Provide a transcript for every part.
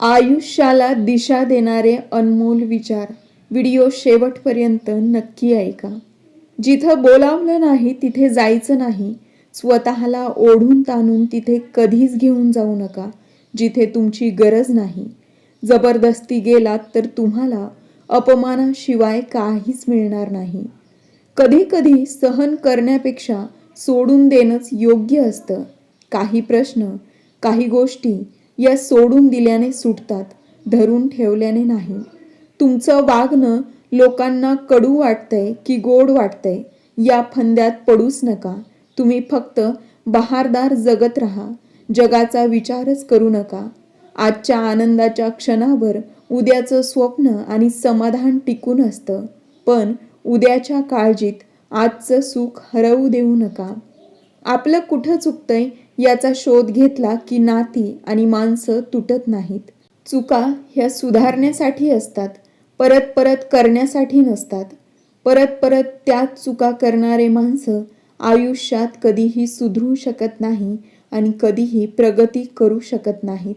आयुष्याला दिशा देणारे अनमोल विचार. व्हिडिओ शेवटपर्यंत नक्की ऐका. जिथं बोलावलं नाही तिथे जायचं नाही. स्वतःला ओढून ताणून तिथे कधीच घेऊन जाऊ नका जिथे तुमची गरज नाही. जबरदस्ती गेलात तर तुम्हाला अपमानाशिवाय काहीच मिळणार नाही. कधी कधी सहन करण्यापेक्षा सोडून देणंच योग्य असतं. काही प्रश्न काही गोष्टी या सोडून दिल्याने सुटतात धरून ठेवल्याने नाही. तुमचं वागणं लोकांना कडू वाटतंय की गोड वाटतंय या फंद्यात पडूच नका. तुम्ही फक्त बहारदार जगत राहा जगाचा विचारच करू नका. आजच्या आनंदाच्या क्षणावर उद्याचं स्वप्न आणि समाधान टिकून असतं पण उद्याच्या काळजीत आजचं सुख हरवू देऊ नका. आपलं कुठं चुकतंय याचा शोध घेतला की नाती आणि माणसं तुटत नाहीत. चुका ह्या सुधारण्यासाठी असतात परत परत करण्यासाठी नसतात. परत परत त्याच चुका करणारे माणसं आयुष्यात कधीही सुधरू शकत नाही आणि कधीही प्रगती करू शकत नाहीत.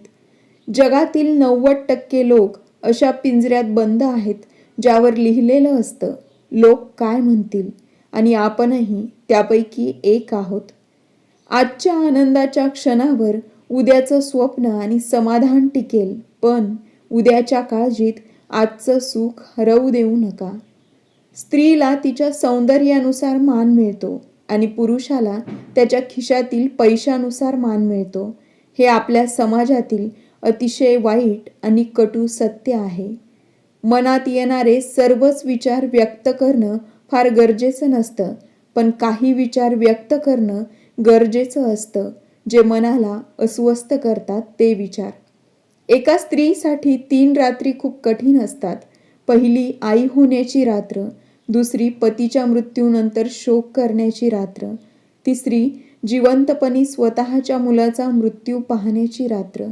जगातील नव्वद टक्के लोक अशा पिंजऱ्यात बंद आहेत ज्यावर लिहिलेलं असतं लोक काय म्हणतील? आणि आपणही त्यापैकी एक आहोत. आजच्या आनंदाच्या क्षणावर उद्याचं स्वप्न आणि समाधान टिकेल पण उद्याच्या काळजीत आजचं सुख हरवू देऊ नका. स्त्रीला तिच्या सौंदर्यानुसार मान मिळतो आणि पुरुषाला त्याच्या खिशातील पैशानुसार मान मिळतो. हे आपल्या समाजातील अतिशय वाईट आणि कटू सत्य आहे. मनात येणारे सर्वच विचार व्यक्त करणं फार गरजेचं नसतं पण काही विचार व्यक्त करणं गरजेचं असतं जे मनाला अस्वस्थ करतात ते विचार. एका स्त्रीसाठी तीन रात्री खूप कठीण असतात. पहिली आई होण्याची रात्र दुसरी पतीच्या मृत्यूनंतर शोक करण्याची रात्र तिसरी जिवंतपणी स्वतःच्या मुलाचा मृत्यू पाहण्याची रात्र.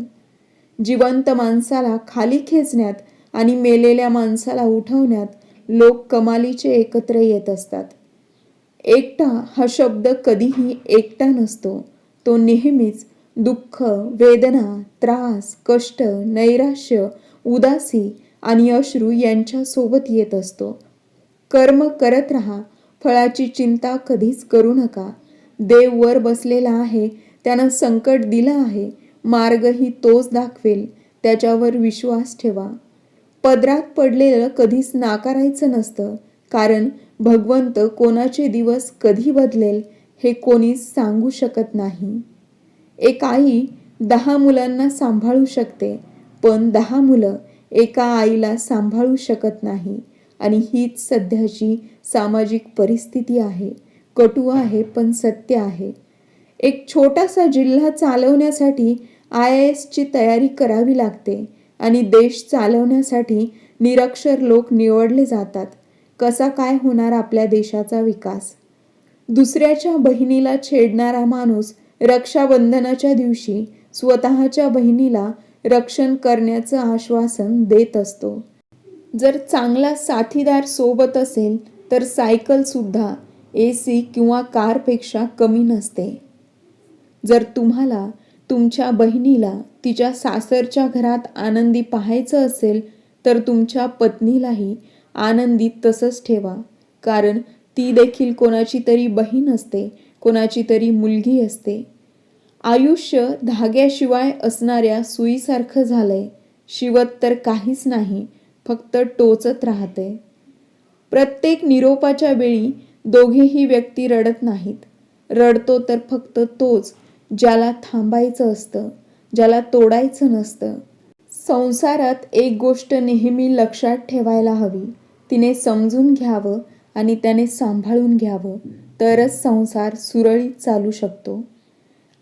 जिवंत माणसाला खाली खेचण्यात आणि मेलेल्या माणसाला उठवण्यात लोक कमालीचे एकत्र येत असतात. एकटा हा शब्द कधीही एकटा नसतो. तो नेहमीच दुःख वेदना त्रास कष्ट नैराश्य उदासी आणि अश्रू यांच्यासोबत येत असतो. कर्म करत राहा फळाची चिंता कधीच करू नका. देव वर बसलेला आहे त्यानं संकट दिलं आहे मार्गही तोच दाखवेल त्याच्यावर विश्वास ठेवा. पदरात पडलेलं कधीच नाकारायचं नसतं कारण भगवंत कोणाचे दिवस कधी बदलेल हे कोणीच सांगू शकत नाही. एक आई दहा मुलांना सांभाळू शकते पण दहा मुलं एका आईला सांभाळू शकत नाही. आणि हीच सध्याची सामाजिक परिस्थिती आहे. कटू आहे पण सत्य आहे. एक छोटासा जिल्हा चालवण्यासाठी आय आय एसची तयारी करावी लागते आणि देश चालवण्यासाठी निरक्षर लोक निवडले जातात. कसा काय होणार आपल्या देशाचा विकास? दुसऱ्याच्या बहिणीला छेडणारा माणूस रक्षाबंधनाच्या दिवशी स्वतःच्या बहिणीला रक्षण करण्याचं आश्वासन देत असतो. जर चांगला साथीदार सोबत असेल तर सायकल सुद्धा ए सी किंवा कारपेक्षा कमी नसते. जर तुम्हाला तुमच्या बहिणीला तिच्या सासरच्या घरात आनंदी पाहायचं असेल तर तुमच्या पत्नीलाही आनंदीत तसंच ठेवा. कारण ती देखील कोणाची तरी बहीण असते कोणाची तरी मुलगी असते. आयुष्य धाग्याशिवाय असणाऱ्या सुईसारखं झालंय. शिवत तर काहीच नाही फक्त टोचत राहते. प्रत्येक निरोपाच्या वेळी दोघेही व्यक्ती रडत नाहीत. रडतो तर फक्त तोच ज्याला थांबायचं असतं ज्याला तोडायचं नसतं. संसारात एक गोष्ट नेहमी लक्षात ठेवायला हवी. तिने समजून घ्यावं आणि त्याने सांभाळून घ्यावं तरच संसार सुरळीत चालू शकतो.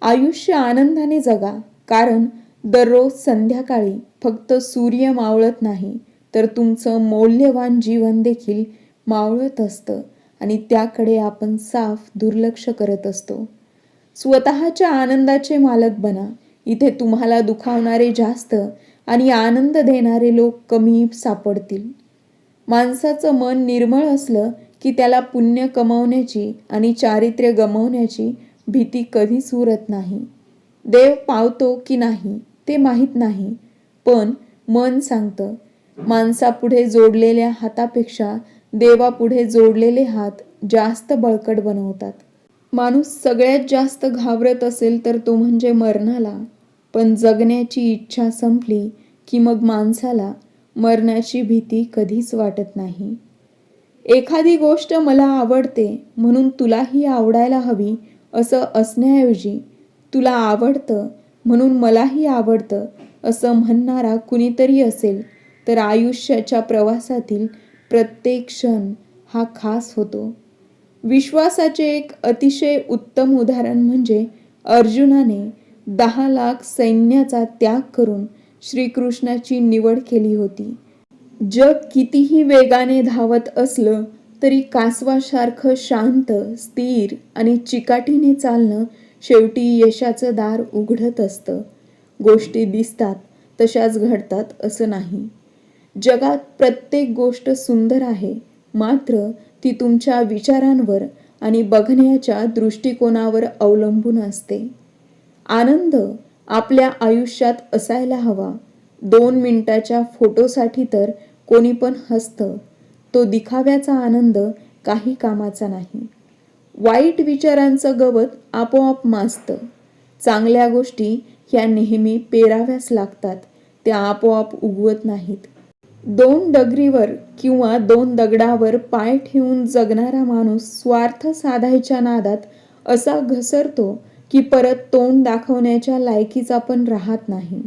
आयुष्य आनंदाने जगा कारण दररोज संध्याकाळी फक्त सूर्य मावळत नाही तर तुमचं मौल्यवान जीवन देखील मावळत असतं आणि त्याकडे आपण साफ दुर्लक्ष करत असतो. स्वतःच्या आनंदाचे मालक बना. इथे तुम्हाला दुखावणारे जास्त आणि आनंद देणारे लोक कमी सापडतील. माणसाचं मन निर्मळ असलं की त्याला पुण्य कमवण्याची आणि चारित्र्य गमावण्याची भीती कधीच उरत नाही. देव पावतो की नाही ते माहीत नाही पण मन सांगतं माणसापुढे जोडलेल्या हातापेक्षा देवापुढे जोडलेले हात जास्त बळकट बनवतात. माणूस सगळ्यात जास्त घाबरत असेल तर तो म्हणजे मरणाला पण जगण्याची इच्छा संपली की मग माणसाला मरण्याची भीती कधीच वाटत नाही. एखादी गोष्ट मला आवडते म्हणून तुलाही आवडायला हवी असं असण्याऐवजी तुला आवडतं म्हणून मलाही आवडतं असं म्हणणारा कुणीतरी असेल तर आयुष्याच्या प्रवासातील प्रत्येक क्षण हा खास होतो. विश्वासाचे एक अतिशय उत्तम उदाहरण म्हणजे अर्जुनाने दहा लाख सैन्याचा त्याग करून श्रीकृष्णाची निवड केली होती. जग कितीही वेगाने धावत असलं तरी कासवासारखं शांत स्थिर आणि चिकाटीने चालणं शेवटी यशाचं दार उघडत असतं. गोष्टी दिसतात तशाच घडतात असं नाही. जगात प्रत्येक गोष्ट सुंदर आहे मात्र ती तुमच्या विचारांवर आणि बघण्याच्या दृष्टिकोनावर अवलंबून असते. आनंद आपल्या आयुष्यात असायला हवा. दोन मिनिटाच्या फोटोसाठी तर कोणी पण हसतं. तो दिखाव्याचा आनंद काही कामाचा नाही. वाईट विचारांचं गवत आपोआप माजतं. चांगल्या गोष्टी ह्या नेहमी पेराव्यास लागतात. त्या आपोआप उगवत नाहीत. दोन डगरीवर किंवा दोन दगडावर पाय ठेवून जगणारा माणूस स्वार्थ साधायच्या नादात असा घसरतो की परत तोंड दाखवण्याच्या लायकीचा पण राहत नाही.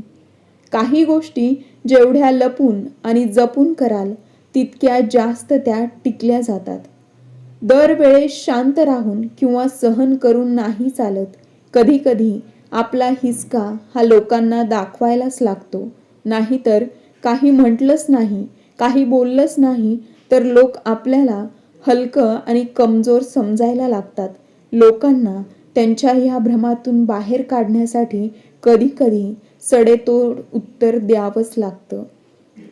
काही गोष्टी जेवढ्या लपून आणि जपून कराल तितक्या जास्त त्या टिकल्या जातात. दरवेळेस शांत राहून किंवा सहन करून नाही चालत कधीकधी आपला हिसका हा लोकांना दाखवायलाच लागतो. नाहीतर काही म्हटलंच नाही काही बोललंच नाही तर लोक आपल्याला हलकं आणि कमजोर समजायला लागतात. लोकांना त्यांच्या ह्या भ्रमातून बाहेर काढण्यासाठी कधीकधी सडेतोड उत्तर द्यावंच लागतं.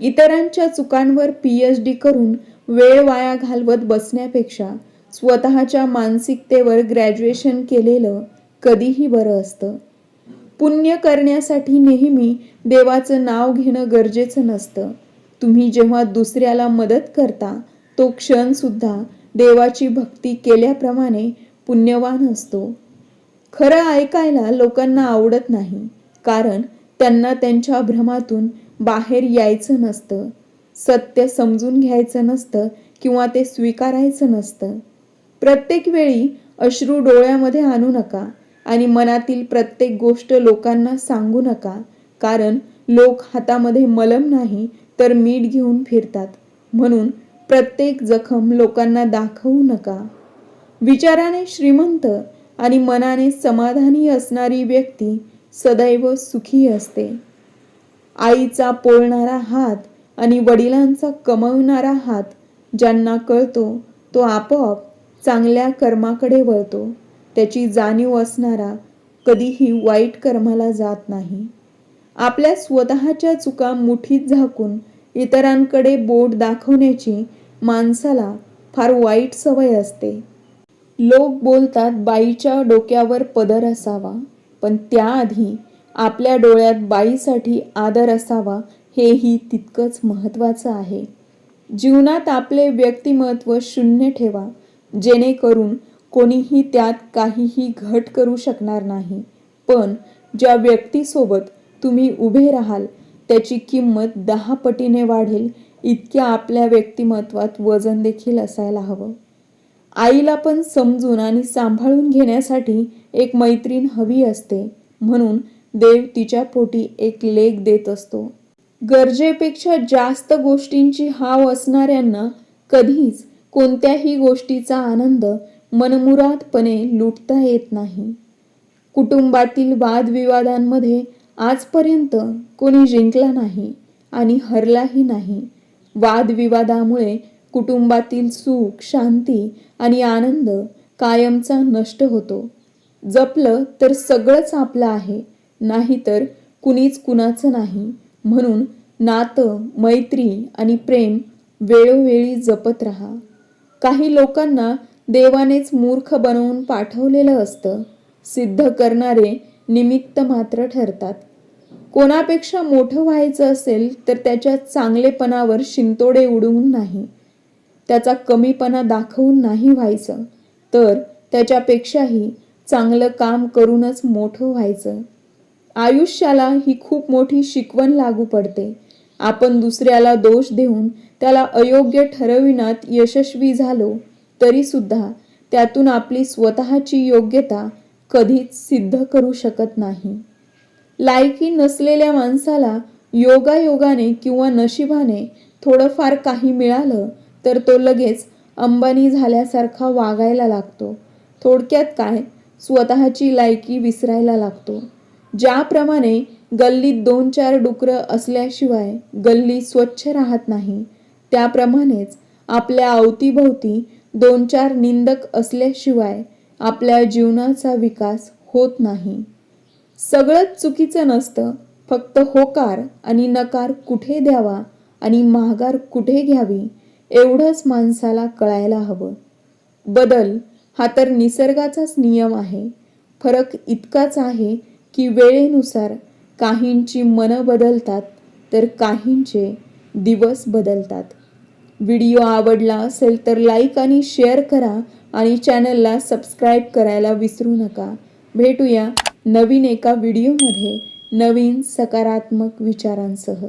इतरांच्या चुकांवर पी एच डी करून वेळ वाया घालवत बसण्यापेक्षा स्वतःच्या मानसिकतेवर ग्रॅज्युएशन केलेलं कधीही बरं असतं. पुण्य करण्यासाठी नेहमी देवाचं नाव घेणं गरजेचं नसतं. तुम्ही जेव्हा दुसऱ्याला मदत करता तो क्षणसुद्धा देवाची भक्ती केल्याप्रमाणे पुण्यवान असतो. खरं ऐकायला लोकांना आवडत नाही कारण त्यांना त्यांच्या भ्रमातून बाहेर यायचं नसतं सत्य समजून घ्यायचं नसतं किंवा ते स्वीकारायचं नसतं. प्रत्येक वेळी अश्रू डोळ्यामध्ये आणू नका आणि मनातील प्रत्येक गोष्ट लोकांना सांगू नका कारण लोक हातामध्ये मलम नाही तर मीठ घेऊन फिरतात. म्हणून प्रत्येक जखम लोकांना दाखवू नका. विचाराने श्रीमंत आणि मनाने समाधानी असणारी व्यक्ती सदैव सुखी असते. आईचा पोळणारा हात आणि वडिलांचा कमवणारा हात ज्यांना कळतो तो आपोआप चांगल्या कर्माकडे वळतो. त्याची जाणीव असणारा कधीही वाईट कर्माला जात नाही. आपल्या स्वतःच्या चुका मुठीत झाकून इतरांकडे बोट दाखवण्याची माणसाला फार वाईट सवय असते. लोक बोलतात बाईच्या डोक्यावर पदर असावा पण त्याआधी आपल्या डोळ्यात बाईसाठी आदर असावा हेही तितकंच महत्त्वाचं आहे. जीवनात आपले व्यक्तिमत्व शून्य ठेवा जेणेकरून कोणीही त्यात काहीही घट करू शकणार नाही. पण ज्या व्यक्तीसोबत तुम्ही उभे राहाल त्याची किंमत दहा पटीने वाढेल इतक्या आपल्या व्यक्तिमत्वात वजन देखील असायला हवं. आईला पण समजून आणि सांभाळून घेण्यासाठी एक मैत्रीण हवी असते. म्हणून देव तिच्या पोटी एक लेख देत असतो. गरजेपेक्षा जास्त गोष्टींची हाव असणाऱ्यांना कधीच कोणत्याही गोष्टीचा आनंद मनमुरादपणे लुटता येत नाही. कुटुंबातील वादविवादांमध्ये आजपर्यंत कोणी जिंकला नाही आणि हरलाही नाही. वादविवादामुळे कुटुंबातील सुख शांती आणि आनंद कायमचा नष्ट होतो. जपलं तर सगळंच आपलं आहे नाहीतर कुणीच कुणाचं नाही. म्हणून नातं मैत्री आणि प्रेम वेळोवेळी जपत राहा. काही लोकांना देवानेच मूर्ख बनवून पाठवलेलं असतं. सिद्ध करणारे निमित्त मात्र ठरतात. कोणापेक्षा मोठं व्हायचं असेल तर त्याच्या चांगलेपणावर शिंतोडे उडवून नाही. त्याचा कमीपणा दाखवून नाही व्हायचं तर त्याच्यापेक्षाही चांगलं काम करूनच मोठं व्हायचं. आयुष्याला ही खूप मोठी शिकवण लागू पडते. आपण दुसऱ्याला दोष देऊन त्याला अयोग्य ठरविण्यात यशस्वी झालो तरीसुद्धा त्यातून आपली स्वतःची योग्यता कधीच सिद्ध करू शकत नाही. लायकी नसलेल्या माणसाला योगायोगाने किंवा नशिबाने थोडंफार काही मिळालं तर तो लगेच अंबानी झाल्यासारखा वागायला लागतो. थोडक्यात काय? स्वतःची लायकी विसरायला लागतो. ज्याप्रमाणे गल्लीत दोन चार डुकरं असल्याशिवाय गल्ली स्वच्छ राहत नाही त्याप्रमाणेच आपल्या अवतीभोवती दोन चार निंदक असल्याशिवाय आपल्या जीवनाचा विकास होत नाही. सगळंच चुकीचं नसतं. फक्त होकार आणि नकार कुठे द्यावा आणि माघार कुठे घ्यावी एवढंच माणसाला कळायला हवं. बदल हा तर निसर्गाचाच नियम आहे. फरक इतकाच आहे की वेळेनुसार काहींची मनं बदलतात तर काहींचे दिवस बदलतात. व्हिडिओ आवडला असेल तर लाईक आणि शेअर करा आणि चॅनलला सबस्क्राईब करायला विसरू नका. भेटूया नवीन एका व्हिडिओमध्ये नवीन सकारात्मक विचारांसह.